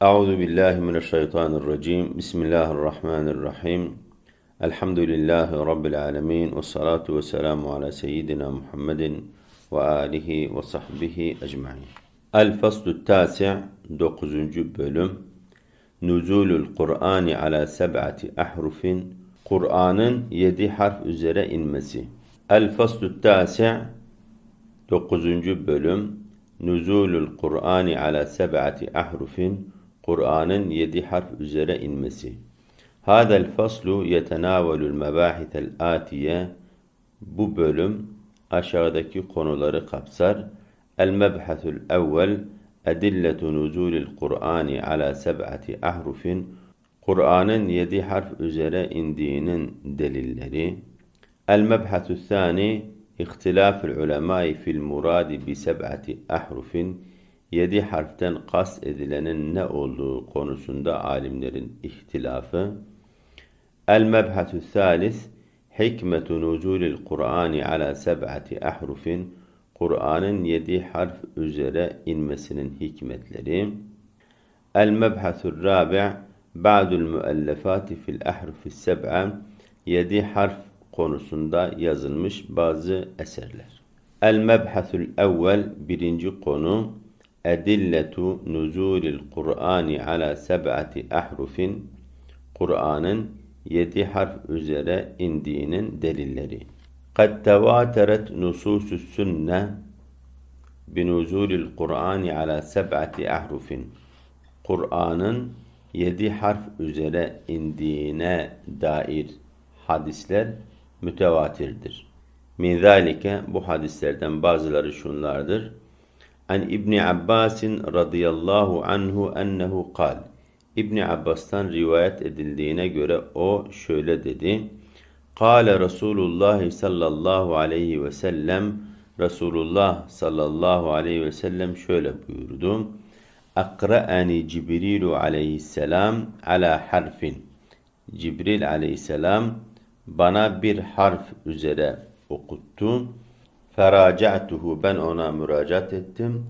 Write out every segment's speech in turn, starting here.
Euzu billahi mineşşeytanirracim. Bismillahirrahmanirrahim. Elhamdülillahi rabbil alamin ve salatu vesselamu ala seyyidina Muhammedin ve alihi ve sahbihi ecmaîn. El faslu tasi' 9. bölüm. Nuzulul Kur'ani ala seb'ati ahrufin. Kur'an'ın 7 harf üzere inmesi. El faslu tasi' 9. bölüm. Nuzulul Kur'ani ala seb'ati ahrufin. Kur'an'ın 7 harf üzere inmesi. Hadal faslu yetenavelul mebahitel atiye. Bu bölüm aşağıdaki konuları kapsar. El mebhasul evvel edilletu nuzulil Kur'ani ala seb'ati ahrufin. Kur'an'ın 7 harf üzere indiğinin delilleri. El mebhasul thani ihtilaful ulemai fil muradi bi seb'ati ahrufin. Yedi harften kas edilenin ne olduğu konusunda alimlerin ihtilafı. El-mebhatü thalis hikmetu nuzulil Kur'ani ala seb'ati ahrufin Kur'an'ın yedi harf üzere inmesinin hikmetleri. El-mebhatü rabi' ba'dul müellefati fil ahrufi seb'a yedi harf konusunda yazılmış bazı eserler. El-mebhatül evvel birinci konu Edilletu nuzulil Kur'ani ala seb'ati ahrufin Kur'an'ın yedi harf üzere indiğinin delilleri. Kad tevateret nususus sünne binuzulil Kur'ani ala seb'ati ahrufin Kur'an'ın yedi harf üzere indiğine dair hadisler mütevatirdir. Min zalike bu hadislerden bazıları şunlardır. An İbni Abbasin radıyallahu anhu ennehu kal. İbni Abbas'tan rivayet edildiğine göre o şöyle dedi. Kale Resulullah sallallahu aleyhi ve sellem Resulullah sallallahu aleyhi ve sellem şöyle buyurdu. Akra'ani Cibrilu aleyhisselam ala harfin. Cibril aleyhisselam bana bir harf üzere okuttu. Feraca'tuhu ben ona müracaat ettim.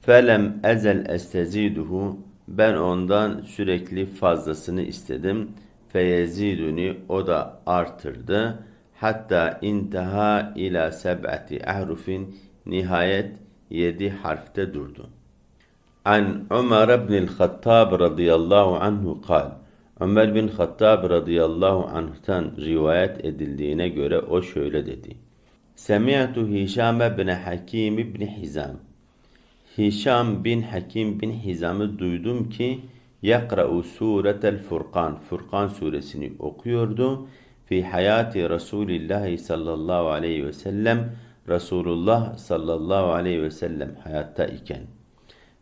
Felem ezel esteziduhu ben ondan sürekli fazlasını istedim. Feyeziduni o da artırdı. Hatta intaha ila seb'ati ahrufin nihayet yedi harfte durdu. An Ömer ibn Hattab radıyallahu anhu kal. Ömer bin Hattab radıyallahu anh'tan rivayet edildiğine göre o şöyle dedi. Semi'tu Hişam bin Hakim bin Hizam. Hişam bin Hakim bin Hizam'ı duydum ki yakra'u suretel Furkan. Furkan suresini okuyordu. Fi hayati Resulillah sallallahu aleyhi ve sellem Resulullah sallallahu aleyhi ve sellem hayatta iken.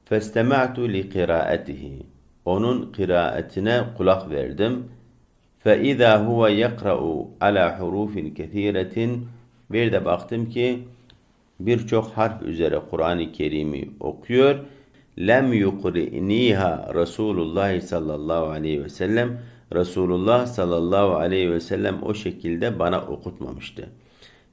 Festema'tu li kiraatihi. Onun kiraatine kulak verdim. İzâ huve yakra'u ala hurufin kethiretin bir de baktım ki birçok harf üzere Kur'an-ı Kerim'i okuyor. Lem yukri'niha Resulullah sallallahu aleyhi ve sellem Resulullah sallallahu aleyhi ve sellem o şekilde bana okutmamıştı.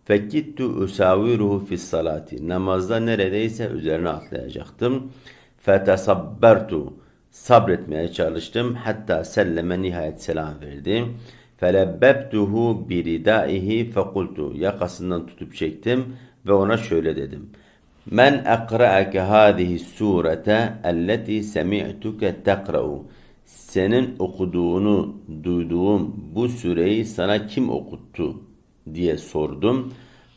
Fekittu usaviruhu fis salati. Namazda neredeyse üzerine atlayacaktım. Fetesabbertu. Sabretmeye çalıştım. Hatta selleme nihayet selam verdi. Felebbebtuhu biridaihi fekultu. Yakasından tutup çektim ve ona şöyle dedim. Men ekra'ake hâzihi surete elleti semi'tuke tekra'u. Senin okuduğunu duyduğum bu süreyi sana kim okuttu diye sordum.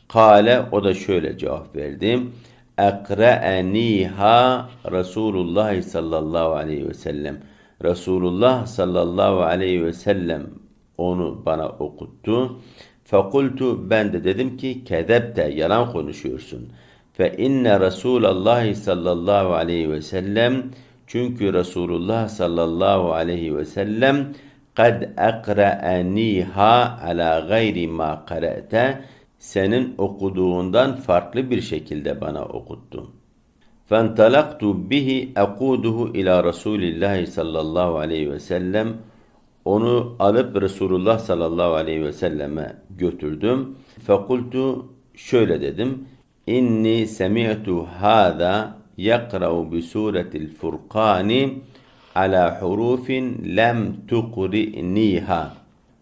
Kale o da şöyle cevap verdi. Ekra'eniha Resulullah sallallahu aleyhi ve sellem. Resulullah sallallahu aleyhi ve sellem onu bana okuttu. Fekultu ben de dedim ki kedepte yalan konuşuyorsun. Fe inne Resulallah sallallahu aleyhi ve sellem çünkü Resulullah sallallahu aleyhi ve sellem kad akra'aniha ala gayri ma qara'te senin okuduğundan farklı bir şekilde bana okuttu. Fentalaktu bihi akuduhu ila Resulillah sallallahu aleyhi ve sellem onu alıp Resulullah sallallahu aleyhi ve selleme götürdüm. Fekultu şöyle dedim. İnni semi'tu hâzâ yakra'u bi suretil furkani ala hurufin lem tuqri'niha.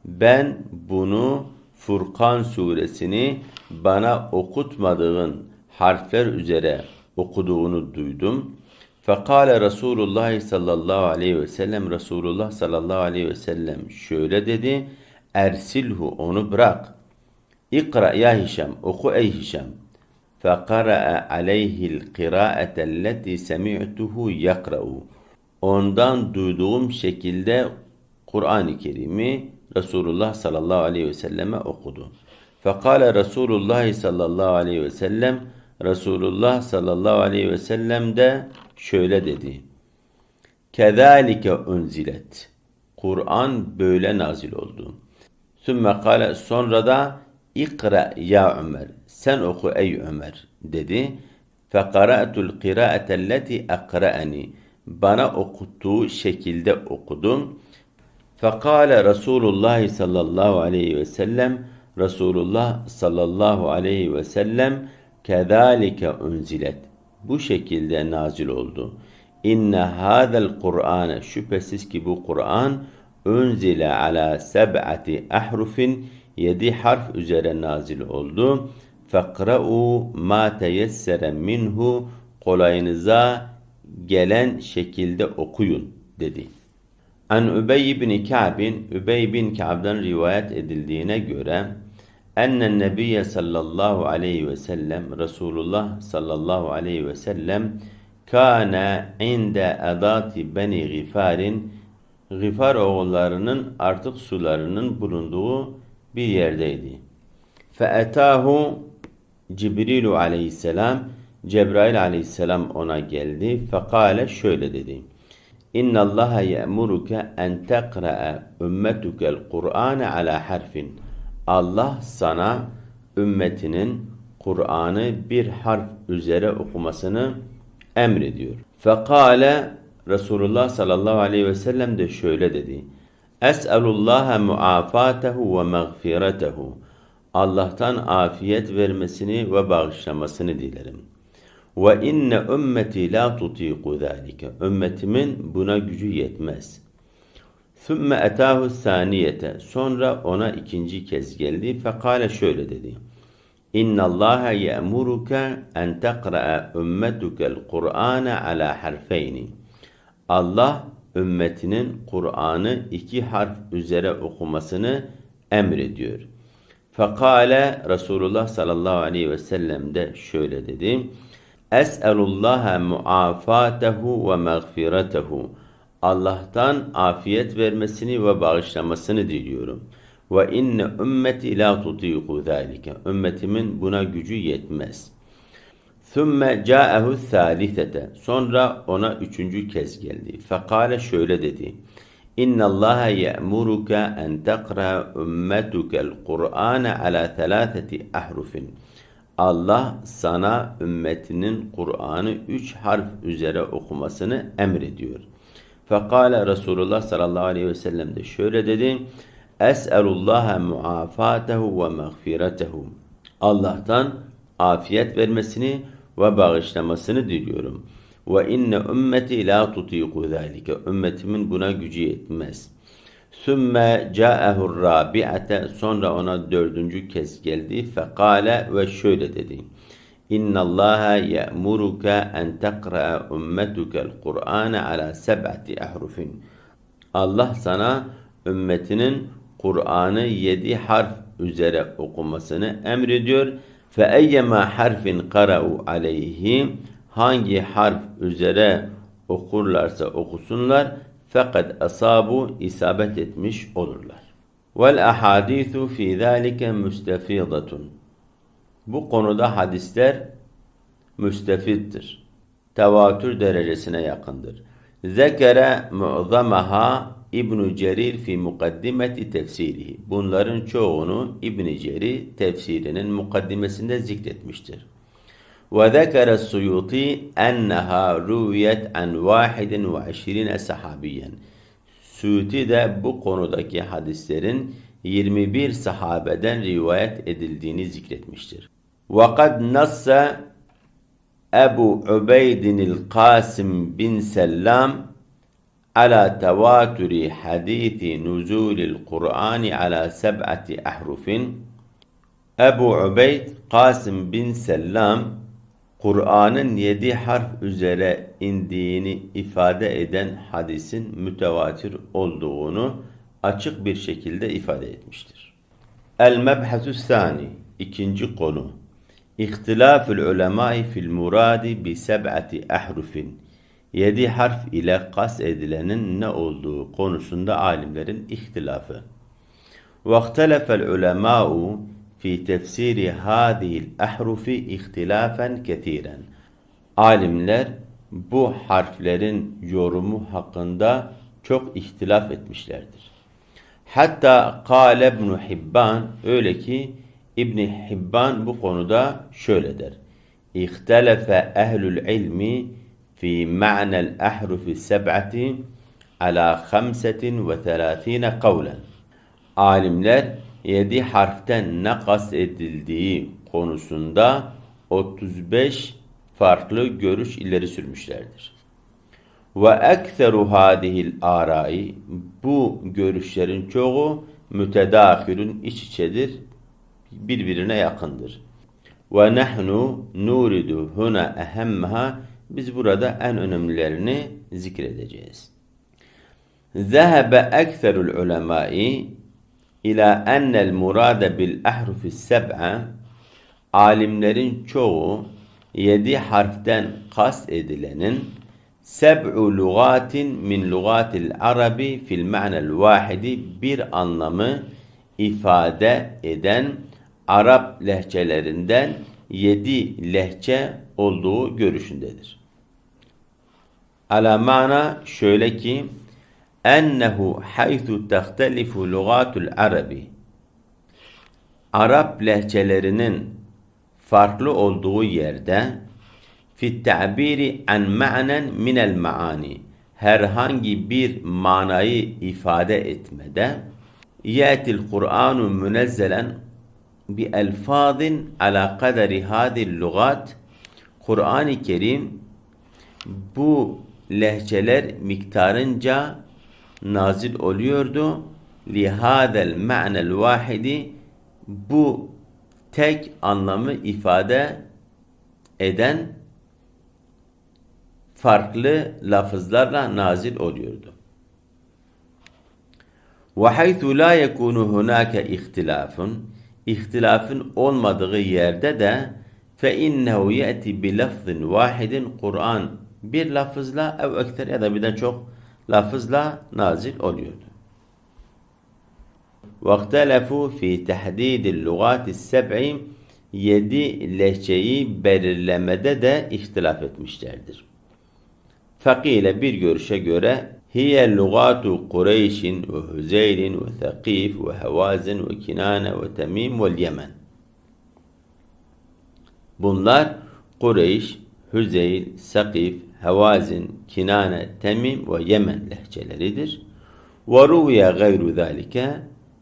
Ben bunu Furkan suresini bana okutmadığın harfler üzere okuduğunu duydum. Fekale Resulullah sallallahu aleyhi ve sellem Resulullah sallallahu aleyhi ve sellem şöyle dedi. Ersilhu onu bırak. İkra ya Hişam oku ey Hişam. Fekara'a aleyhil kiraetelleti semi'tuhu yakra'u. Ondan duyduğum şekilde Kur'an-ı Kerim'i Resulullah sallallahu aleyhi ve selleme okudu. Fekale Resulullah sallallahu aleyhi ve sellem Resulullah sallallahu aleyhi ve sellem de şöyle dedi. Kezalike unzilet. Kur'an böyle nazil oldu. Sümme kale sonra da İkra ya Ömer. Sen oku ey Ömer dedi. Fekara'tul kıraatelleti akra'ani. Bana okuttuğu şekilde okudum. Fekale Resulullah sallallahu aleyhi ve sellem Resulullah sallallahu aleyhi ve sellem kezalike unzilet. Bu şekilde nazil oldu. İnne hadel Kur'an şüphesiz ki bu Kur'an unzile ala seb'ati ahrufin yedi harf üzere nazil oldu. Fekra'u ma teyessere minhu kolayınıza gelen şekilde okuyun dedi. An Übey bin Ka'bin, Übey bin Ka'b'dan rivayet edildiğine göre ennen nebiyye sallallahu aleyhi ve sellem Resulullah sallallahu aleyhi ve sellem kana inde adati beni gifarin Gifar oğullarının artık sularının bulunduğu bir yerdeydi. Feetahu Cibrilu aleyhisselam Cebrail aleyhisselam ona geldi. Fekale şöyle dedi. İnna Allah ye'muruke en teqra'a ümmetukel Kur'ane ala harfin. Allah sana ümmetinin Kur'an'ı bir harf üzere okumasını emrediyor. Fekale Resulullah sallallahu aleyhi ve sellem de şöyle dedi. Es'elullaha muafatehu ve mağfiretehu. Allah'tan afiyet vermesini ve bağışlamasını dilerim. Ve inne ümmeti la tutiku zalike. Ümmetimin buna gücü yetmez. Sümme etahu saniyete. Sonra ona ikinci kez geldi. Fekale şöyle dedi. İnna Allah ye'muruke en teqra'a ümmetukel Kur'ane ala harfeyni. Allah ümmetinin Kur'an'ı iki harf üzere okumasını emrediyor. Fekale Resulullah sallallahu aleyhi ve sellem de şöyle dedi. Es'elullaha muafatehu ve mağfiretehu. Allah'tan afiyet vermesini ve bağışlamasını diliyorum. Ve inne ümmeti la tutiku zalike. Ümmetimin buna gücü yetmez. Sümme ca'ehu thâlithete. Sonra ona üçüncü kez geldi. Fekale şöyle dedi. İnna Allah ye'muruka en tekra ümmetukel Kur'ane ala thalathati ahrufin. Allah sana ümmetinin Kur'an'ı üç harf üzere okumasını emrediyor. Fekale Resulullah sallallahu aleyhi ve sellem de şöyle dedi. Es'elullaha muafatehu ve mağfiretehu. Allah'tan afiyet vermesini ve bağışlamasını diliyorum. Ve inne ümmeti la tutiku zalike. Ümmetimin buna gücü yetmez. Sümme ca'ehu rabi'ate. Sonra ona dördüncü kez geldi. Fekale ve şöyle dedi. İnna Allaha ye'muruka en teqra'a ummetukel Kur'ane ala seb'ati ahrufin. Allah sana ümmetinin Kur'an'ı yedi harf üzere okumasını emrediyor. Eyyema harfin qara'u aleyhi hangi harf üzere okurlarsa okusunlar fakat asabu isabet etmiş olurlar. Vel ahadithu fi zalike müstefidatun. Bu konuda hadisler müstefittir. Tevatür derecesine yakındır. Zekere mu'zamaha İbn Cerir fi mukaddimeti tefsirihi. Bunların çoğunu İbn Cerir tefsirinin mukaddimesinde zikretmiştir. Ve zekere Suyuti enneha ruviyet an vahidin ve aşirine sahabiyen. Suyuti de bu konudaki hadislerin 21 sahabeden rivayet edildiğini zikretmiştir. Kad nassa Ebu Ubeydin el Kasim bin Sellam ala tevaturi hadisi nuzulil Kur'ani ala seb'ati ahrufin Ebu Ubeyd Kasım bin Selam Kur'an'ın yedi harf üzere indiğini ifade eden hadisin mütevatir olduğunu açık bir şekilde ifade etmiştir. El-Mebhasü Sani ikinci konu İhtilafül ulemai fil muradi bi seb'ati ahrufin Yedi harf ile kas edilenin ne olduğu konusunda alimlerin ihtilafı. وَاخْتَلَفَ الْعُلَمَاءُ fi tefsiri hadihil ahrufi ihtilafen ketiren. Alimler bu harflerin yorumu hakkında çok ihtilaf etmişlerdir. Hatta kâle ibn Hibban öyle ki İbn Hibban bu konuda şöyle der. İhtelefe ehlül ilmi fi ma'nel ahrufi seb'ati ala khamsetin ve thelâthine kavlen. Alimler yedi harften ne edildiği konusunda 35 farklı görüş ileri sürmüşlerdir. Ve ekseru hadihil arai bu görüşlerin çoğu mütedahilün iç içedir, birbirine yakındır. Ve nahnu nuridu huna ehemmeha biz burada en önemlilerini zikredeceğiz. Zehebe ekserul ulemai ila ennel murade bil ahrufi seb'a alimlerin çoğu yedi harften kast edilenin seb'u lugatin min lugatil arabi fil ma'nel vahidi bir anlamı ifade eden Arap lehçelerinden yedi lehçe olduğu görüşündedir. Ala mana şöyle ki ennehu haythu tehtelifu lugatul arabi Arap lehçelerinin farklı olduğu yerde fi ta'biri an ma'nen minel maani herhangi bir manayı ifade etmede yetil Kur'anu münezzelen bi elfazin ala kaderi hadil lugat Kur'an-ı Kerim bu lehçeler miktarınca nazil oluyordu. Lihadel ma'nel vahidi bu tek anlamı ifade eden farklı lafızlarla nazil oluyordu. وَحَيْثُ لَا يَكُونُ هُنَاكَ اِخْتِلَافٌ İhtilafın olmadığı yerde de فَاِنَّهُ يَأْتِ بِلَفْظٍ وَاحِدٍ Kur'an bir lafızla ev ekter ya da birden çok lafızla nazil oluyordu. وَاَخْتَلَفُوا ف۪ي تَحْد۪يدِ اللُّغَاتِ السَّبْعِ Yedi lehçeyi belirlemede de ihtilaf etmişlerdir. Fakile bir görüşe göre hiye lugatu Kureyş'in ve Hüzeyl'in ve Thakif ve Hevazin ve Kinane ve Temim ve Yemen. Bunlar Kureyş, Hüzeyl, Sakif, Hevazin, Kinane, Temim ve Yemen lehçeleridir. Ruviye gayru zalike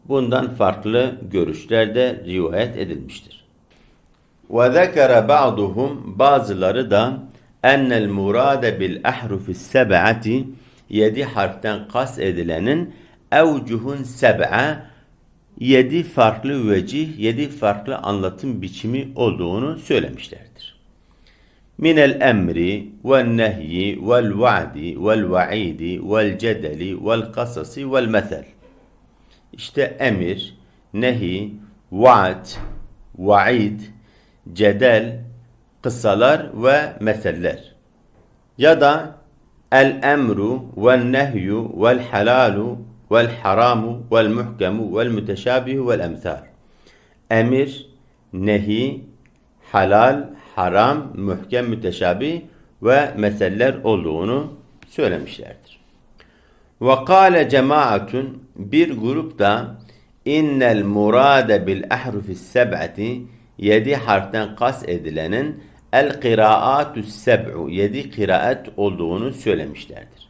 bundan farklı görüşler de rivayet edilmiştir. Zekere ba'duhum bazıları da ennel murade bil ahrufis seb'ati yedi harften kas edilenin evcuhun seb'a yedi farklı vecih, yedi farklı anlatım biçimi olduğunu söylemişlerdir minel emri vel nehyi vel va'di vel va'idi vel cedeli vel kasasi vel mesel. İşte emir, nehi, vaad, vaid, cedel, kıssalar ve meseller. Ya da el emru vel nehyu vel halalu vel haramu vel muhkemu vel müteşabihu vel emsal. Emir, nehi, halal, haram, mühkem, müteşabi ve meseleler olduğunu söylemişlerdir. Ve kâle cemaatun bir grup da innel murade bil ahrufis seb'ati yedi harften kas edilenin el kıraatus seb'u yedi kıraat olduğunu söylemişlerdir.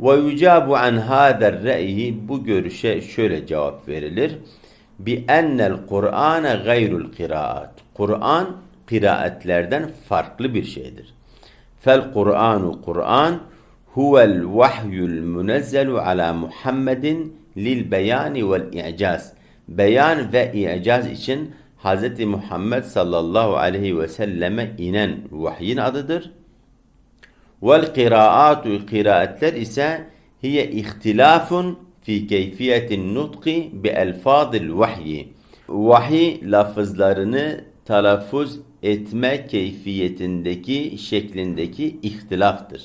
Ve yucabu an hâder re'yi bu görüşe şöyle cevap verilir. Bi ennel Kur'ane gayrul kıraat. Kur'an kıraatlerden farklı bir şeydir. Fel Kur'anu Kur'an huvel vahyul munezzelu ala Muhammedin lil beyani vel i'caz. Beyan ve i'caz için Hz. Muhammed sallallahu aleyhi ve selleme inen vahyin adıdır. Vel kıraatu kıraatler ise hiye ihtilafun fi keyfiyetin nutki bi elfadil vahyi. Vahiy lafızlarını telaffuz etme keyfiyetindeki şeklindeki ihtilaftır.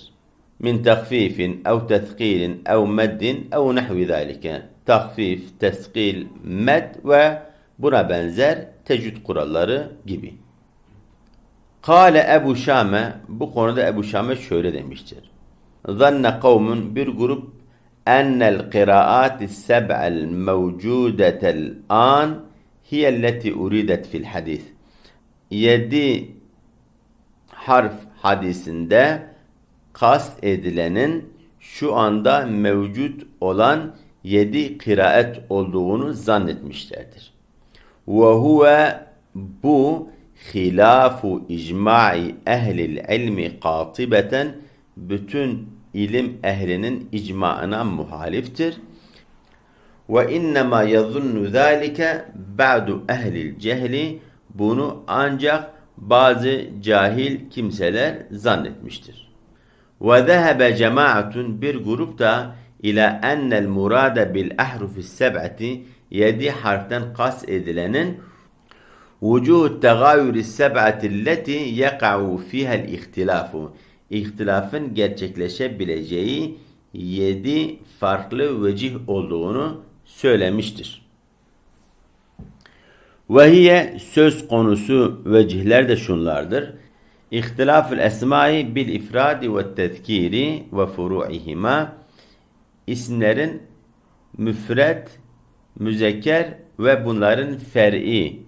Min takfifin ev tethkilin ev meddin ev nehvi zalike. Takfif, teskil, med ve buna benzer tecvid kuralları gibi. Kale Ebu Şame, bu konuda Ebu Şame şöyle demiştir. Zanne kavmun bir grup ennel kıraati seb'el mevcudetel an hiyelleti uridet fil hadis. Yedi harf hadisinde kast edilenin şu anda mevcut olan yedi kıraat olduğunu zannetmişlerdir. Ve huve bu hilafu icma'i ehlil ilmi katibeten bütün ilim ehlinin icmaına muhaliftir. Ve innema yazunnu zalike ba'du ehlil cehli bunu ancak bazı cahil kimseler zannetmiştir. Ve zehebe cemaatun bir grup da ila ennel murade bil ahrufis seb'ati yedi harften kas edilenin vücuh tegayüris seb'ati lleti yeka'u fihel ihtilafu ihtilafın gerçekleşebileceği yedi farklı vecih olduğunu söylemiştir. Ve söz konusu vecihler de şunlardır. İhtilafül esmai bil ifradi ve tezkiri ve furu'ihima isimlerin müfred, müzekker ve bunların fer'i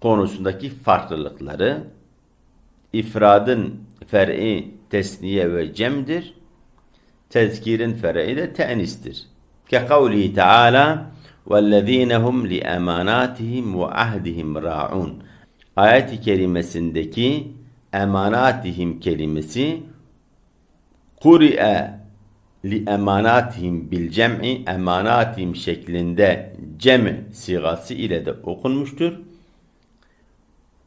konusundaki farklılıkları ifradın fer'i tesniye ve cemdir. Tezkirin fer'i de tenistir. Ke kavli Teala وَالَّذ۪ينَ هُمْ لِأَمَانَاتِهِمْ وَعَهْدِهِمْ رَاعُونَ Ayet-i kerimesindeki emanatihim kelimesi kuri'e li emanatihim bil cem'i emanatihim şeklinde cem sigası ile de okunmuştur.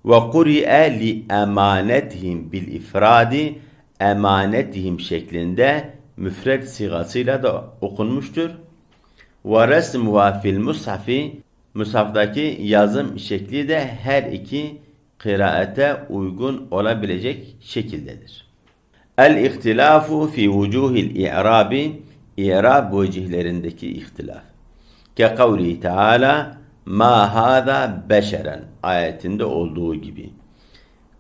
Ve kuri'e li emanetihim bil ifradi emanetihim şeklinde müfred sigasıyla da okunmuştur. Ve resmuha fil mushafi Mushaftaki yazım şekli de her iki kıraate uygun olabilecek şekildedir. El-ihtilafu fi vucuhil i'rabi i'rab vecihlerindeki ihtilaf. Ke kavli Teala ma hada beşeren ayetinde olduğu gibi.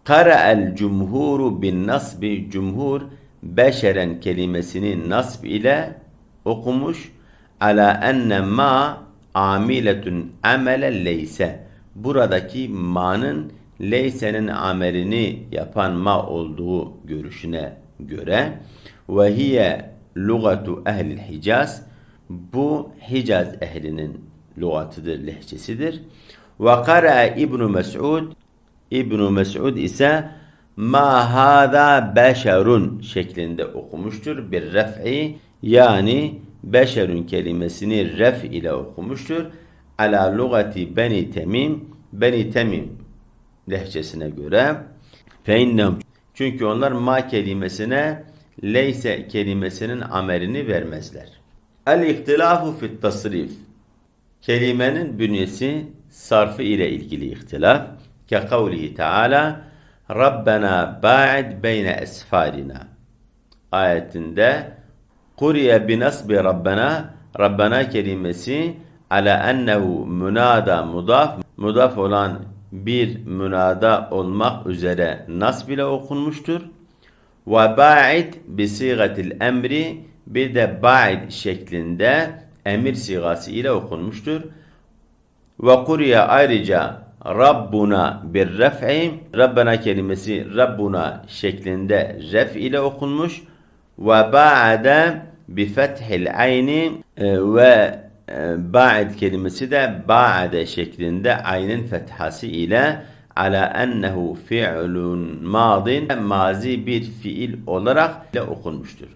Kara'el cumhuru bin nasbi cumhur beşeren kelimesini nasb ile okumuş ala enne ma amiletun amele leyse buradaki ma'nın leysenin amelini yapan ma olduğu görüşüne göre ve hiye lugatu ehlil Hicaz bu Hicaz ehlinin lugatıdır, lehçesidir. Ve kara İbn Mes'ud İbn Mes'ud ise ma hada beşerun şeklinde okumuştur. Bir ref'i yani beşerun kelimesini ref ile okumuştur. Ala lugati beni temim beni temim lehçesine göre feinnem çünkü onlar ma kelimesine leyse kelimesinin amelini vermezler. El ihtilafu fit tasrif. Kelimenin bünyesi sarfı ile ilgili ihtilaf. Ke kavlihi teala Rabbena ba'id beyne esfarina. Ayetinde Kuriye binasbi Rabbena. Rabbena kelimesi ala ennehu münada mudaf. Mudaf olan bir münada olmak üzere nasb ile okunmuştur. Ve ba'id bi sigatil emri bir de ba'id şeklinde emir sigası ile okunmuştur. Ve kuriye ayrıca Rabbuna bir ref'i Rabbena kelimesi Rabbuna şeklinde ref ile okunmuş ve ba'de bi fethil ayni e, ve e, ba'd kelimesi de ba'de şeklinde aynın fethası ile ala ennehu fi'lun madin mazi bir fiil olarak ile okunmuştur.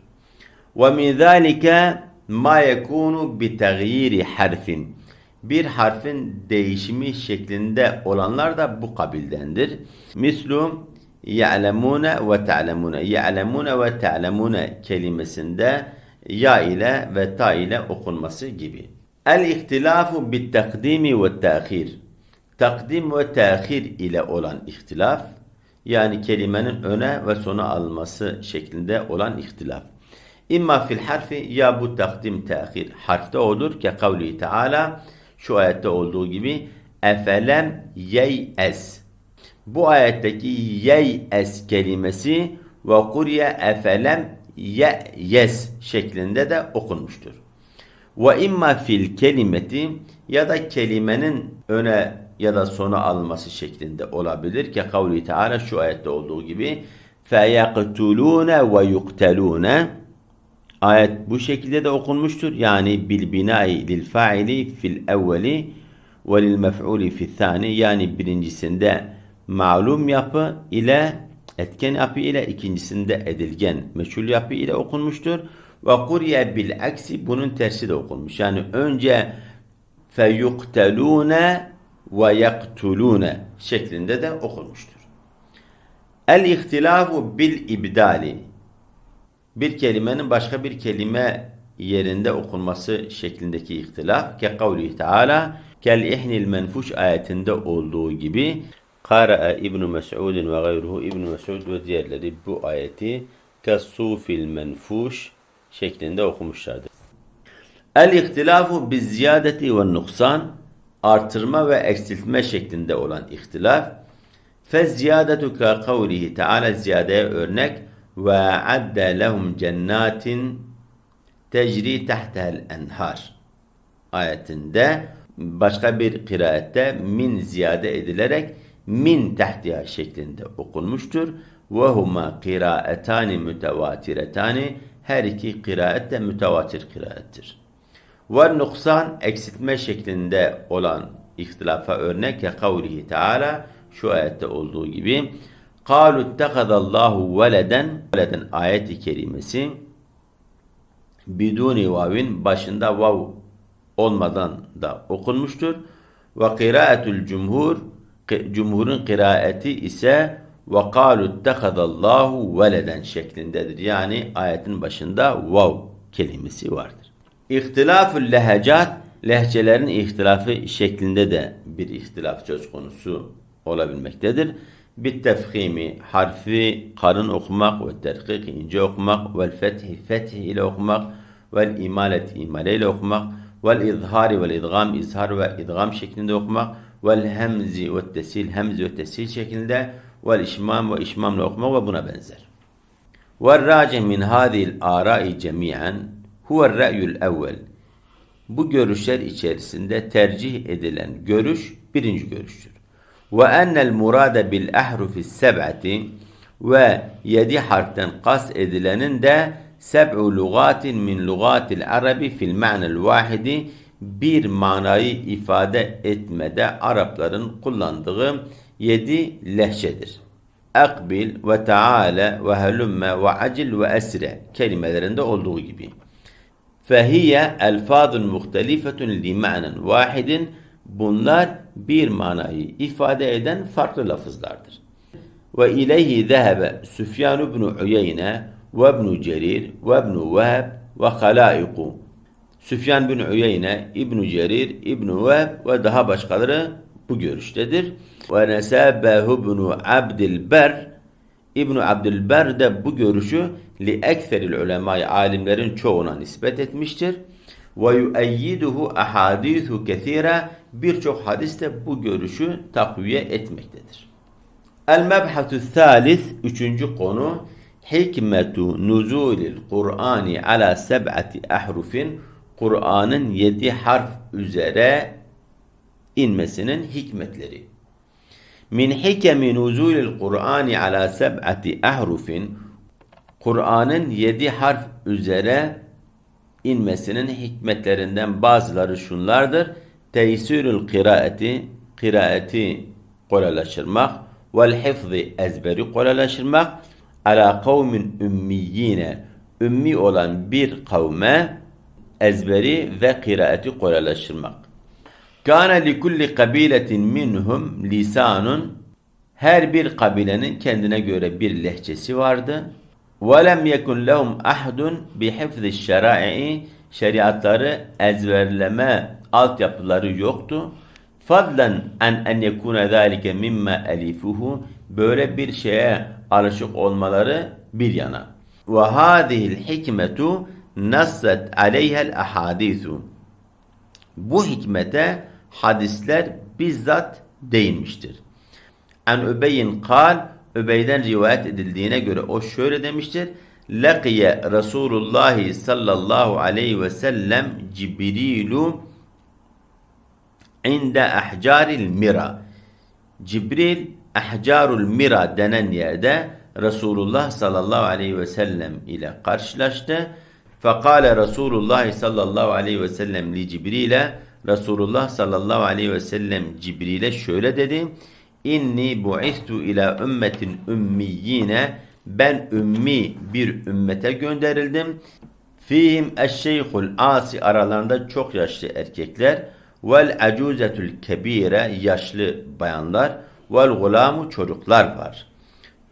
Ve min zalike ma yekunu bi taghyiri harfin. Bir harfin değişimi şeklinde olanlar da bu kabildendir. Mislu ya'lemune ve ta'lemune. Ya'lemune ve ta'lemune kelimesinde ya ile ve ta ile okunması gibi. El ihtilafu bit takdimi ve ta'khir. Takdim ve ta'khir ile olan ihtilaf yani kelimenin öne ve sona alınması şeklinde olan ihtilaf. İmma fil harfi ya bu takdim ta'khir harfte olur ki kavli Teala şu ayette olduğu gibi efelem yeyes. Bu ayetteki yeyes kelimesi ve kurye efelem yes şeklinde de okunmuştur. Ve imma fil kelimeti ya da kelimenin öne ya da sona alınması şeklinde olabilir ki kavli Teala şu ayette olduğu gibi feyektulune ve yuktelune Ayet bu şekilde de okunmuştur. Yani bil binai lil faili fil evveli ve lil mef'uli fil thani. Yani birincisinde malum yapı ile etken yapı ile ikincisinde edilgen meçhul yapı ile okunmuştur. Ve kuriye bil aksi bunun tersi de okunmuş. Yani önce feyuktelune ve yaktulune şeklinde de okunmuştur. El ihtilafu bil ibdali bir kelimenin başka bir kelime yerinde okunması şeklindeki ihtilaf ke kavli Teala kel ihnil menfuş ayetinde olduğu gibi Kara'a İbn Mes'ud ve gayruhu İbn Mes'ud ve diğerleri bu ayeti kasufil menfuş şeklinde okumuşlardır. El ihtilafu biz ziyadeti ve nuksan artırma ve eksiltme şeklinde olan ihtilaf fe ziyadetu ka kavlihi Teala ziyadeye örnek ve adde lehum cennatin tecri tahtehel enhar ayetinde başka bir kiraette min ziyade edilerek min tahtiha şeklinde okunmuştur. Ve huma kiraetani mütevatiretani her iki kiraet de mütevatir kiraettir. Ve nuksan eksiltme şeklinde olan ihtilafa örnek ya kavlihi teala şu ayette olduğu gibi قَالُوا اتَّخَذَ اللّٰهُ وَلَدًا Veleden ayet-i kerimesi biduni vavin başında vav olmadan da okunmuştur. Ve kıraatul cumhur cumhurun kıraati ise ve kalu ittehadallahu veleden şeklindedir. Yani ayetin başında vav kelimesi vardır. İhtilafül lehecat lehçelerin ihtilafı şeklinde de bir ihtilaf söz konusu olabilmektedir. Bittefhimi harfi karın okumak ve terkik ince okumak ve fethi fethi ile okumak ve imalet imale ile okumak ve izhari ve idgam izhar ve idgam şeklinde okumak ve hemzi ve tesil hemzi ve tesil şeklinde ve işmam ve işmamla okumak ve buna benzer. Ve racih min hadil arai cemiyen huve ra'yul evvel. Bu görüşler içerisinde tercih edilen görüş birinci görüştür ve ennel murade bil ahrufi seb'ati ve yedi harften kas edilenin de seb'u lugatin min lugatil arabi fil ma'nel vahidi bir manayı ifade etmede Arapların kullandığı yedi lehçedir. Akbil ve taale ve helümme ve acil ve esre kelimelerinde olduğu gibi. Fehiye elfazun muhtelifetun li ma'nen vahidin Bunlar bir manayı ifade eden farklı lafızlardır. Ve ileyhi zehebe Süfyan ibn Uyeyne ve ibn Cerir ve ibn Vehb ve halaiku. Süfyan bin Uyeyne, İbn Cerir, İbn Vehb ve daha başkaları bu görüştedir. Ve nesabehu ibn Abdilber İbn Abdülber de bu görüşü li ekseril ulemay alimlerin çoğuna nispet etmiştir ve yueyyiduhu ahadithu kesira birçok hadis de bu görüşü takviye etmektedir. El mebhatu thalith üçüncü konu hikmetu nuzulil Kur'ani ala seb'ati ahrufin Kur'an'ın yedi harf üzere inmesinin hikmetleri. Min hikemi nuzulil Kur'ani ala seb'ati ahrufin Kur'an'ın yedi harf üzere inmesinin hikmetlerinden bazıları şunlardır. Teysirül kiraeti, kiraeti kolaylaştırmak, vel hifzi ezberi kolaylaştırmak, ala kavmin ümmiyine, ümmi olan bir kavme ezberi ve kıraati kolaylaştırmak. Kâne li kulli kabiletin minhum lisanun her bir kabilenin kendine göre bir lehçesi vardı. وَلَمْ يَكُنْ لَهُمْ أَحْدٌ بِحِفْظِ الشَّرَائِعِ Şeriatları ezberleme altyapıları yoktu. Fadlan en en yekuna zalike mimma elifuhu böyle bir şeye alışık olmaları bir yana. Ve hadihil hikmetu nassat aleyhel ahadisu. Bu hikmete hadisler bizzat değinmiştir. En Übey'in kal, Übey'den rivayet edildiğine göre o şöyle demiştir. Lakiye Resulullah sallallahu aleyhi ve sellem Cibrilu inde ahcaril mira. Cibril ahcarul mira denen yerde Resulullah sallallahu aleyhi ve sellem ile karşılaştı. Fekale Resulullah sallallahu aleyhi ve sellem li Cibril'e Resulullah sallallahu aleyhi ve sellem Cibril'e şöyle dedi. İnni bu'istu ila ümmetin ümmiyine ben ümmi bir ümmete gönderildim. Fihim eşşeyhul asi aralarında çok yaşlı erkekler vel acuzetul kebire yaşlı bayanlar vel gulamu çocuklar var.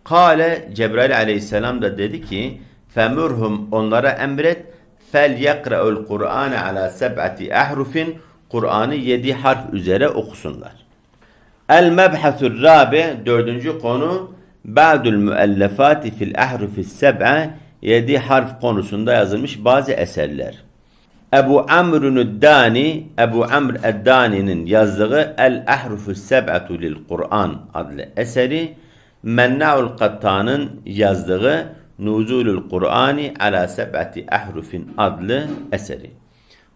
Kale Cebrail aleyhisselam da dedi ki femurhum onlara emret fel yekra'ul Kur'ane ala seb'ati ahrufin Kur'an'ı yedi harf üzere okusunlar. El mebhasur rabi dördüncü konu Ba'dul müellefati fil ahrufis seb'a yedi harf konusunda yazılmış bazı eserler. Ebu Amr'un Dani, Ebu Amr Eddani'nin yazdığı El Ahrufus Seb'atu lil Kur'an adlı eseri, Menna'ul Kattan'ın yazdığı Nuzulul Kur'ani ala seb'ati ahrufin adlı eseri.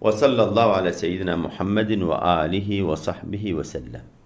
Ve sallallahu ala seyyidina Muhammedin ve alihi ve sahbihi ve sellem.